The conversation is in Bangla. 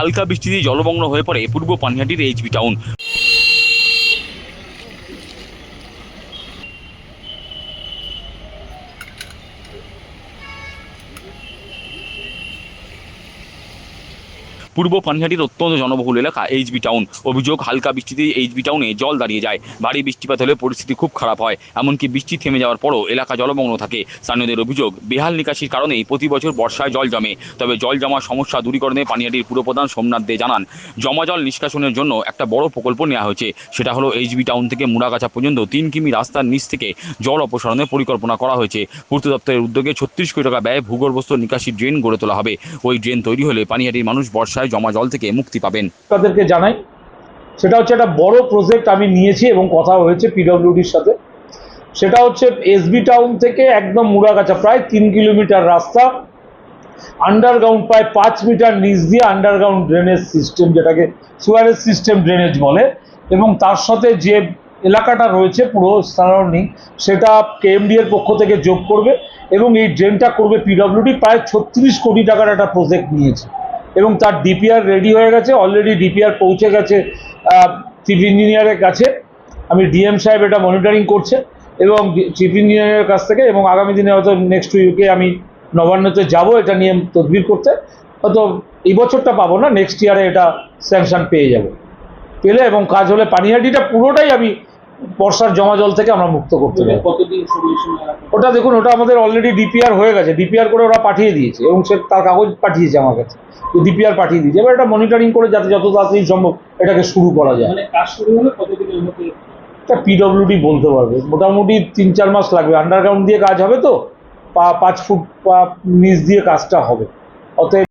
হালকা বৃষ্টিতে জলমগ্ন হয়ে পড়ে পূর্ব পানিহাটির এইচবি টাউন। পূর্ব পানিহাটির অত্যন্ত জনবহুল এলাকা এইচবি টাউন অভিযোগ, হালকা বৃষ্টিতে এইচবি টাউনে জল দাঁড়িয়ে যায়। ভারী বৃষ্টিপাত হলে পরিস্থিতি খুব খারাপ হয়, এমনকি বৃষ্টি থেমে যাওয়ার পরও এলাকা জলমগ্ন থাকে। স্থানীয়দের অভিযোগ, বেহাল নিকাশির কারণেই প্রতি বছর বর্ষায় জল জমে। তবে জল জমার সমস্যা দূরীকরণে পানিহাটির পুরপ্রধান সোমনাথ দে জানান, জমা জল নিষ্কাশনের জন্য একটা বড় প্রকল্প নেওয়া হয়েছে। সেটা হলো এইচবি টাউন থেকে মুড়াগাছা পর্যন্ত তিন কিমি রাস্তার নিচ থেকে জল অপসারণের পরিকল্পনা করা হয়েছে। পূর্ত দপ্তরের উদ্যোগে ছত্রিশ কোটি টাকা ব্যয়ে ভূগর্ভস্থ নিকাশি ড্রেন গড়ে তোলা হবে। ওই ড্রেন তৈরি হলে পানিহাটির মানুষ বর্ষায় জমা জল থেকে মুক্তি পাবেন। তাদেরকে জানাই, সেটা হচ্ছে একটা বড় প্রজেক্ট আমি নিয়েছি এবং কথা হয়েছে পিডব্লিউডির সাথে। সেটা হচ্ছে এসবি টাউন থেকে একদম মুড়াগাছা, প্রায় তিন কিলোমিটার রাস্তা আন্ডারগ্রাউন্ড প্রায় পাঁচ মিটার নিচ দিয়ে আন্ডারগ্রাউন্ড ড্রেনেজ সিস্টেম যেটাকে সুয়ারেজ সিস্টেম ড্রেনেজ বলে এবং তার সাথে যে এলাকাটা রয়েছে পুরো সারাউন্ডিং সেটা কেএমডি এর পক্ষ থেকে যোগ করবে এবং এই ড্রেনটা করবে পিডব্লিউডি প্রায় ছত্রিশ কোটি টাকার একটা প্রজেক্ট নিয়েছে। এবং তার ডিপিআর রেডি হয়ে গেছে অলরেডি ডিপিআর পৌঁছে গেছে চিফ ইঞ্জিনিয়ারের কাছে। আমি ডিএম সাহেব এটা মনিটরিং করছে এবং চিফ ইঞ্জিনিয়ারের কাছ থেকে এবং আগামী দিনে হয়তো নেক্সট উইকে আমি নবান্নতে যাব, এটা নিয়ে তদবির করতে। হয়তো এই বছরটা পাবো না নেক্সট ইয়ারে এটা স্যাংশন পেয়ে যাব। পেলে এবং কাজ হলে, পানিহাটিটা পুরোটাই আমি বর্ষার জমা জল থেকে আমরা মুক্ত করতে পারি। ওটা দেখুন ওটা আমাদের অলরেডি ডিপিআর হয়ে গেছে। ডিপিআর করে ওরা পাঠিয়ে দিয়েছে এবং সে তার কাগজ পাঠিয়েছে আমার কাছে। ডিপিআর পাঠিয়ে দিয়েছে। এবার এটা মনিটরিং করে যাতে যত তাড়াতাড়ি সম্ভব এটাকে শুরু করা যায়। মানে কাজ শুরু হলে কতদিনের মধ্যে? পিডব্লিউডি বলতে পারবে। মোটামুটি তিন চার মাস লাগবে। আন্ডারগ্রাউন্ড দিয়ে কাজ হবে তো। পা পাঁচ ফুট পা নিচ দিয়ে কাজটা হবে। অতএব